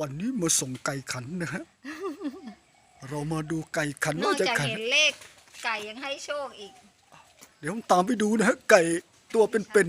วันนี้มาส่งไก่ขันนะฮะ เรามาดูไก่ขันนอว่ากจะจากขัน เห็นเลขไก่ยังให้โชคอีกเดี๋ยวผมตามไปดูนะฮะไก่ตัวเป็น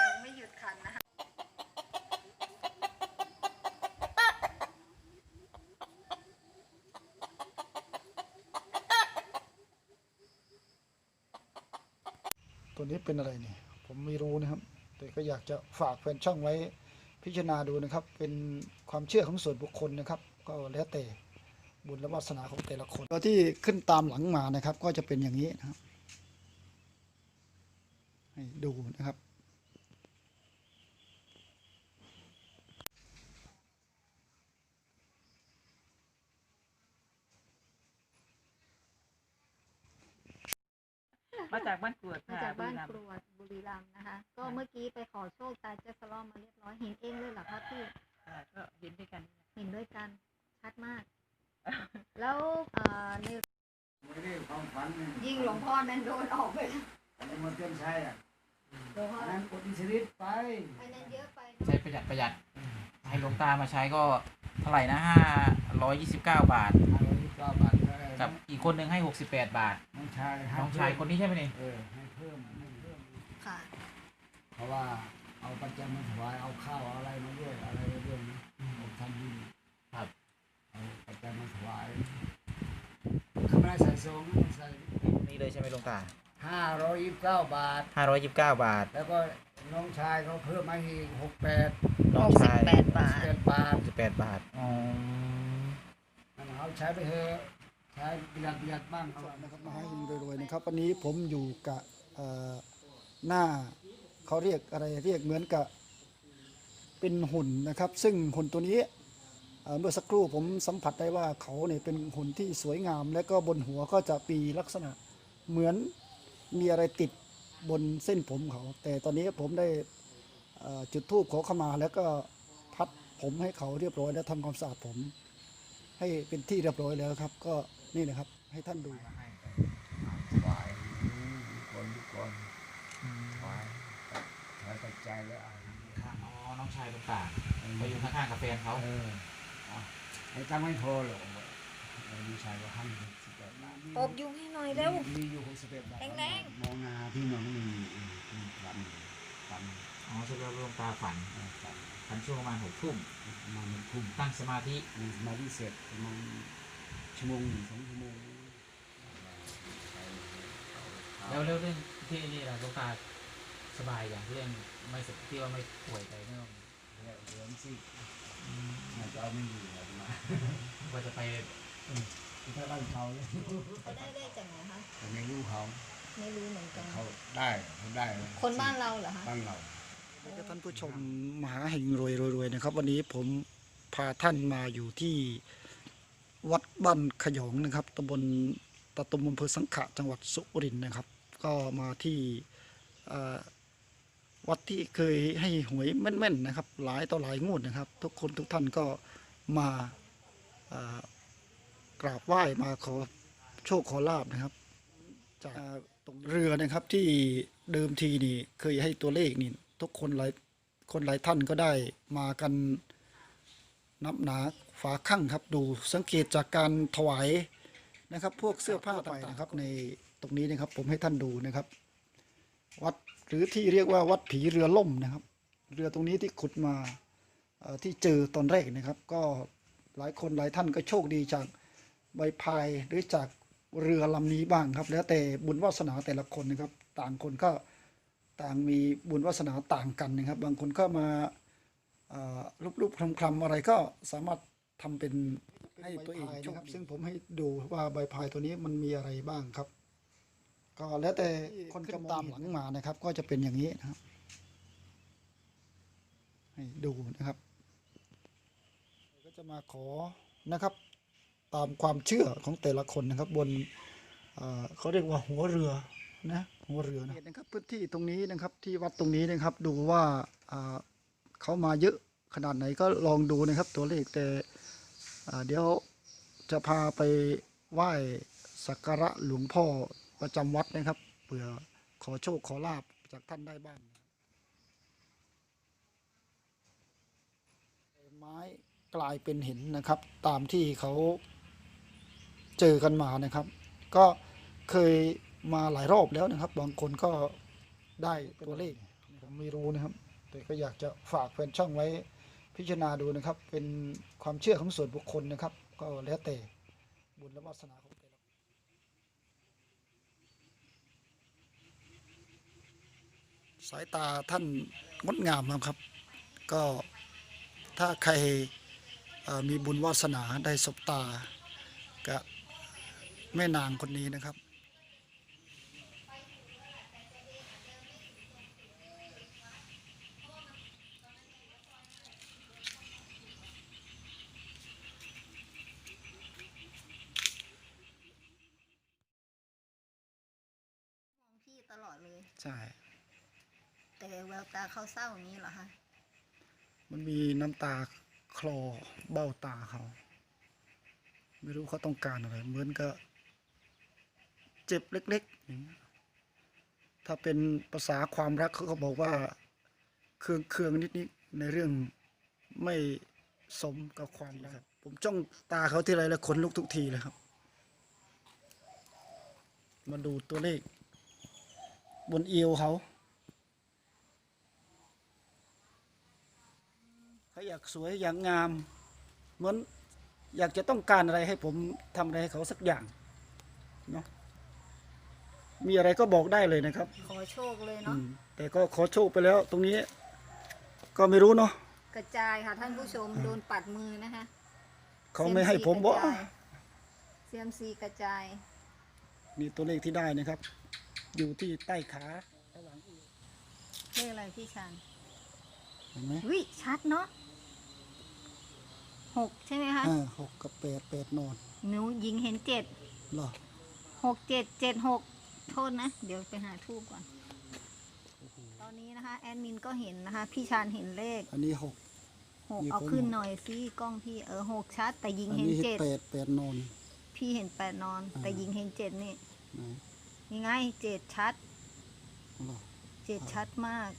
ยังไม่หยุดขันนะคะๆตัวนี้เป็นอะไรเนี่ย ผมไม่รู้นะครับ แต่ก็อยากจะฝากแฟนช่องไว้พิจารณาดูนะครับ เป็นความเชื่อของส่วนบุคคลนะครับ ก็แล้วแต่บุญและวาสนาของแต่ละคนตัวที่ขึ้นตามหลังมานะครับ ก็จะเป็นอย่างนี้นะครับ ให้ดูนะครับมาจากบ้านกรวดมาค่ะจากบ้านบุรีรัมย์ กรวดบุ รีรัมย์นะคะ ก็เมื่อกี้ไปขอโชคตาเจสลอมมาเรียบร้อยเห็นเองเลยเหรอคะพี่ค่ะก็เห็นด้วยกันเห็นด้วยกันชัดมาก แล้วเอ่อในไม่ได้ความฝันนี่ยิ่งหลวงพ่อนั้นโดนออกไปแล้วอันนี้มันเต็มใช่อะหลวงพ่ออันนั้นกดอิสริตไปไอ้นั้นเยอะไปใช้ประหยัดประหยัด ให้หลวงตามาใช้ก็เท่าไหร่นะห้าร้อยยี่สิบเก้าบาทห้าร้อยยี่สิบเก้าบาทก็ได้กับอีกคนหนึ่งให้หกสิบแปดบาท น้องชายให้น้องชายคนนี้ใช่ไหมนี่ เออให้เพิ่มให้เพิ่ม ค่ะ เพ ราะว่าเอาปัจจัยมาถวายเอาข้าวเอาอะไรมาด้วยอะไรมาด้วยนะผมทำบุญครับเอาปัจจัยมาถวายเขาไม่ได้ใส่ซองนะใส่นี่เลยใช่ไหมหลวงตาห้าร้อยยี่สิบเก้าบาท ห้าร้อยยี่สิบเก้าบาท แล้วก็น้องชายเขาเพิ่มมาอีกหกแปดน้องชายแปด บาทเจ็ดบาทหกสิบแปดบาทอ๋อนั่นเอาใช้ไปเถอะใช้ประหยัดประหยัดบ้างสวัสดีนะครับมาให้ยิงรวยๆนะครับวันนี้ผมอยู่กับเอ่อหน้า เขาเรียกอะไรเรียกเหมือนกับเป็นหุ่นนะครับ ซึ่งหุ่นตัวนี้เมื่อสักครู่ผมสัมผัสได้ว่าเขาเนี่ยเป็นหุ่นที่สวยงาม และก็บนหัวก็จะปีลักษณะเหมือนมีอะไรติดบนเส้นผมเขา แต่ตอนนี้ผมได้จุดธูปขอเข้ามา แล้วก็พัดผมให้เขาเรียบร้อย แล้วทำความสะอาดผม ให้เป็นที่เรียบร้อยแล้วครับ ก็นี่นะครับให้ท่านดู ถวายปัจจัยแล้วเอาข้างอ๋อ น้องชายหลวงตาไปอยู่ข้างๆกับแฟนเขาเออเอาไอ้ตั้งไม่พอหรอกเราดีชายว่าให้สิบแปดบาทอบยุงให้หน่อยเร็ว มีอยู่หกสิบแปดบาทแรงๆ มองนาพี่น้องมีมีฝันฝันอ๋อแสดงว่าหลวงตาฝันเออฝันฝันช่วงประมาณหกทุ่มประมาณหนึ่งทุ่มตั้งสมาธิมีสมาธิเสร็จประมาณชั่วโมงหนึ่งสองชั่วโมงแล้วเรื่องเรื่องที่นี่ล่ะหลวงตา สบายอย่างเรื่องไม่สที่ว่าไม่ป่วยไปไม่ต้องแล้วเดี๋ยวสิน่าจะเอาไม่อยู่แล้วมาว่าจะไปถ้าบ้านเขาเลยเขาได้เลขจากไหนคะแต่ไม่รู้เขาไม่รู้เหมือนกันเขาได้เขาได้ คนบ้านเราเหรอคะบ้านเราท่านผู้ชมมหาแห่งรวยรวยๆนะครับ วันนี้ผมพาท่านมาอยู่ที่วัดบ้านขยองนะครับตำบลตะตุมอำเภอสังขะจังหวัดสุรินทร์นะครับ ก็มาที่เอ่อ วัดที่เคยให้หวยแม่นๆนะครับ หลายต่อหลายงวดนะครับ ทุกคนทุกท่านก็มากราบไหว้มาขอโชคขอลาบนะครับ จากตรงเรือนะครับที่เดิมทีนี่เคยให้ตัวเลขนี่ทุกคนหลายคนหลายท่านก็ได้มากันนับหนาฝาข้างครับ ดูสังเกตจากการถวายนะครับ พวกเสื้อผ้าต่างๆนะครับ ในตรงนี้นะครับผมให้ท่านดูนะครับ วัดหรือที่เรียกว่าวัดผีเรือล่มนะครับ เรือตรงนี้ที่ขุดมาที่เจอตอนแรกนะครับ ก็หลายคนหลายท่านก็โชคดีจากใบพายหรือจากเรือลำนี้บ้างครับ แล้วแต่บุญวาสนาแต่ละคนนะครับ ต่างคนก็ต่างมีบุญวาสนาต่างกันนะครับ บางคนก็มารูปๆคลำๆอะไรก็สามารถทำเป็นให้ตัวเองนะครับ ซึ่งผมให้ดูว่าใบพายตัวนี้มันมีอะไรบ้างครับ ก็แล้วแต่คนจะตามหลังมานะครับ ก็จะเป็นอย่างนี้นะครับ ให้ดูนะครับ ก็จะมาขอนะครับ ตามความเชื่อของแต่ละคนนะครับ บนเอ่อเขาเรียกว่าหัวเรือนะหัวเรือนะนะครับ พื้นที่ตรงนี้นะครับที่วัดตรงนี้นะครับ ดูว่าอ่าเขามาเยอะขนาดไหนก็ลองดูนะครับ ตัวเลขแต่อ่าเดี๋ยวจะพาไปไหว้สักการะหลวงพ่อ ประจำวัดนะครับเผื่อขอโชคขอลาบจากท่านได้บ้างไม้กลายเป็นหินนะครับ ตามที่เขาเจอกันมานะครับ ก็เคยมาหลายรอบแล้วนะครับ บางคนก็ได้ตัวเลขผมไม่รู้นะครับ แต่ก็อยากจะฝากเพื่อนช่องไว้พิจารณาดูนะครับ เป็นความเชื่อของส่วนบุคคลนะครับ ก็แล้วแต่บุญและวาสนาของ สายตาท่านงดงามนะครับ ก็ถ้าใครเอ่อมีบุญวาสนาได้สบตากับแม่นางคนนี้นะครับมองพี่ตลอดเลย ใช่แต่แตาเขาเศร้าอย่างนี้เหรอคะมันมีน้ำตาคลอเบ้าตาเขา ไม่รู้เขาต้องการอะไร เหมือนกับเจ็บเล็กๆอย่างนี้ถ้าเป็นภาษาความรักเขาก็บอกว่าเครื่องเครื่องนิดๆในเรื่องไม่สมกับความรักผมจ้องตาเขาที่ไรแล้วขนลุกทุกทีเลยครับ มาดูตัวเลข บนเอวเขา เขาอยากสวยอยากงามเหมือนอยากจะต้องการอะไรให้ผมทำอะไรให้เขาสักอย่างเนาะมีอะไรก็บอกได้เลยนะครับขอโชคเลยอืเนาะมแต่ก็ขอโชคไปแล้ว ตรงนี้ ก็ไม่รู้เนาะกระจายค่ะท่านผู้ชมโดนปัดมือนะคะเขาไม่ให้ผมบอกเซียมซีกระจาย นี่ตัวเลขที่ได้นะครับ อยู่ที่ใต้ขาระหว่างเอวเลขอะไรพี่ชานเห็นไหมวิชัดเนาะ หกใช่ไหมคะอ่าหกกับแปดแปดนอนหนูยิงเห็นเจ็ดเหรอหกเจ็ดเจ็ดหกโทษนะ เดี๋ยวไปหาทูบก่อนตอนนี้นะคะแอดมินก็เห็นนะคะ พี่ชานเห็นเลขอันนี้หก หกมีเอาคนขึ้นหกหน่อยสิกล้องพี่เออหกชัด แต่ยิงอันเห็นนี้เจ็ดแปดแปดนอน พี่เห็นแปดนอนอ่าแต่ยิงเห็นเจ็ดนี่ไหนนี่ไงเจ็ดชัดเหรอเจ็ดชัดมาก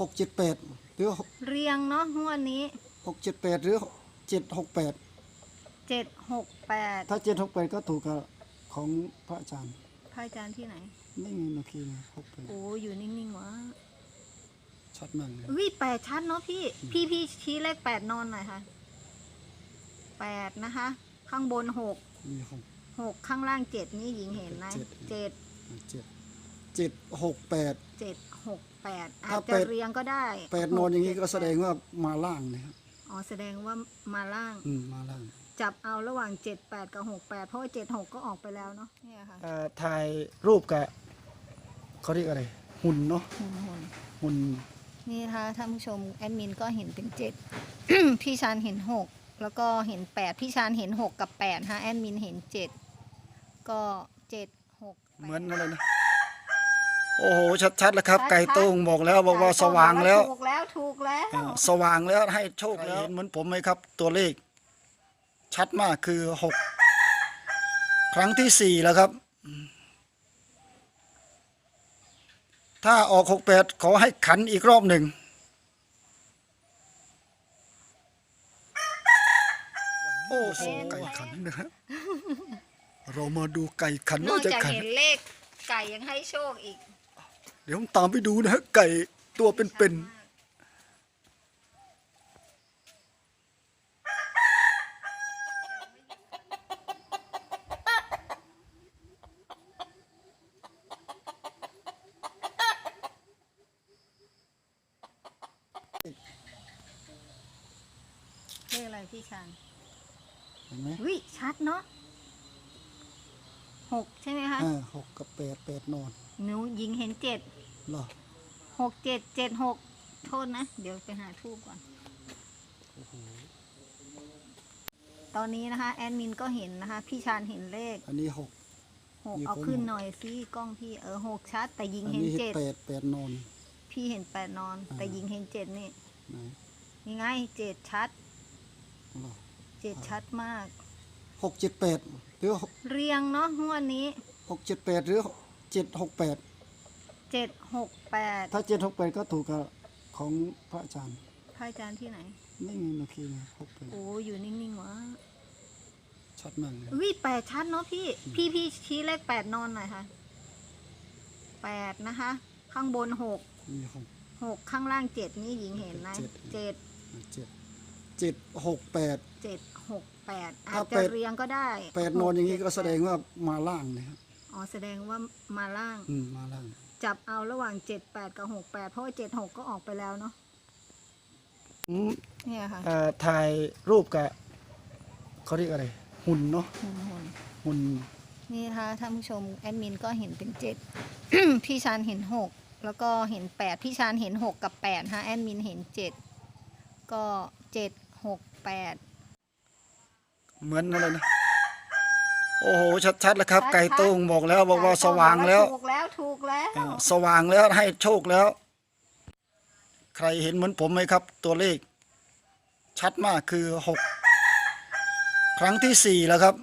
หกเจ็ดแปดหรือเรียงเนาะงวดนี้ หกเจ็ดแปดหรือ เจ็ดหกแปดเจ็ดหกแปดถ้าเจ็ดหกแปดก็ถูกกับของพระอาจารย์ พระอาจารย์ที่ไหน นี่ไงเมื่อกี้หกแปดโอ้อยู่นิ่งๆวะชัดมากเลยวิแปดชัดเนาะพี่ พี่พี่ชี้เลขแปดนอนหน่อยค่ะแปดนะคะ ข้างบนหกมีหกหกข้างล่างเจ็ดนี่หญิงเห็นนะเจ็ดเจ็ดเจ็ดเจ็ดหกแปดเจ็ดหกแปดอาถ้าจแปจะดเรียงก็ได้แปดนอนอย่างนี้หก็เจ็แสดงว่ามาล่างนะครับ อ๋อแสดงว่ามาล่าง อืมมาล่างจับเอาระหว่างเจ็ดแปดกับหกแปดเพราะว่าเจ็ดหกก็ออกไปแล้วเนาะเนี่ยค่ะอ่าถ่ายรูปกับเขาเรียกอะไร หุ่นเนาะหุ่นหุ่นหุ่นนี่นะคะท่านผู้ชมแอดมินก็เห็นเป็นเจ็ดพี่ชานเห็นหกแล้วก็เห็นแปดพี่ชานเห็นหกกับแปดฮะแอดมินเห็นเจ็ดก็เจ็ดหกแปดเหมือนอะไรนะ โอ้โห ชัดๆแล้วครับ ชัดๆ ไก่โต้งบอกแล้วบอกว่าสว่างแล้ว ถูก แล้วถูกแล้วอ่าสว่างแล้วให้โชคแล้วเห็นเหมือนผมไหมครับ ตัวเลข ชัดมากคือหกครั้งที่สี่แล้วครับ ถ้าออกหกแปดขอให้ขันอีกรอบหนึ่งโอ้โหไก่ขันนะครับเรามาดูไก่ขันนอว่ากจะจากขันเห็นเลขไก่ยังให้โชคอีก เดี๋ยวผมตามไปดูนะฮะไก่ตัวเป็นๆ เลขอะไร พี่ชานเห็นไหมวิชัดเนาะหกใช่ไหมคะอ่าหกกับแปดแปดนอนหนูยิงเห็นเจ็ดเหรอหกเจ็ดเจ็ดหกโทษนะ เดี๋ยวไปหาทูบก่อน โอ้โหตอนนี้นะคะ แอดมินก็เห็นนะคะ พี่ชานเห็นเลขอันนี้หก หกมีเอาคนขึ้นหกหน่อยสิกล้องพี่เออหกชัด แต่ยิงอันเห็นนี้เจ็ดแปดแปดนอน พี่เห็นแปดนอนแต่อ่ายิยิงเห็นเจ็ดนี่ไหนนี่ไงเจ็ดชัด เหรอเจ็ดชัดมาก หกเจ็ดแปดหรือเรียงเนาะงวดนี้หกเจ็ดแปดหรือเจ็ดหกแปดเจ็ดหกแปดถ้าเจ็ดหกแปดก็ถูกกับของพระอาจารย์พระอาจารย์ที่ไหน ไม่มีเมื่อกี้นะหกแปดโอ้อยู่นิ่งๆวะชัดมากเลยวิแปดชัดเนาะพี่ พี่พี่ชี้เลขแปดนอนหน่อยค่ะแปดนะคะ ข้างบนหกมีหกหกข้างล่างเจ็ดนี่หญิงเห็นไหมเจ็ดเจ็ด เจ็ดเจ็ดหกแปด เจ็ดหกแปดอาถ้าจแปจะดเรียงก็ได้แปดนอนอย่างนี้ก็หแสดงเจ็ว่ามาล่างนะครับอ๋อแสดงว่ามาล่าง อืมมาล่าง จับเอาระหว่างเจ็ดแปดกับหกแปดเพราะว่าเจ็ดหกก็ออกไปแล้วเนาะอืมเนี่ยค่ะเอ่อถ่ายรูปกับเขาเรียกอะไร หุ่นเนาะหุ่นหุ่นหุ่นนี่นะคะท่านผู้ชมแอดมินก็เห็นเป็นเจ็ด พี่ชานเห็นหกแล้วก็เห็นแปดพี่ชานเห็นหกกับแปดฮะแอดมินเห็นเจ็ดก็เจ็ด หกแปดเหมือนอะไรนะโอ้โหชัดๆแล้วครับชัดๆไก่โต้งบอกแล้วบอกว่าสว่างแล้ว ถูกแล้วถูกแล้วอ่าสว่างแล้วให้โชคแล้ว ใครเห็นเหมือนผมไหมครับ ตัวเลข ชัดมากคือหกครั้งที่สี่แล้วครับ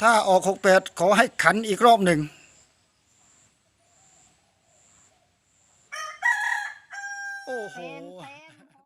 ถ้าออกหกแปดขอให้ขันอีกรอบหนึ่ง โอ้โหเป็นเป็น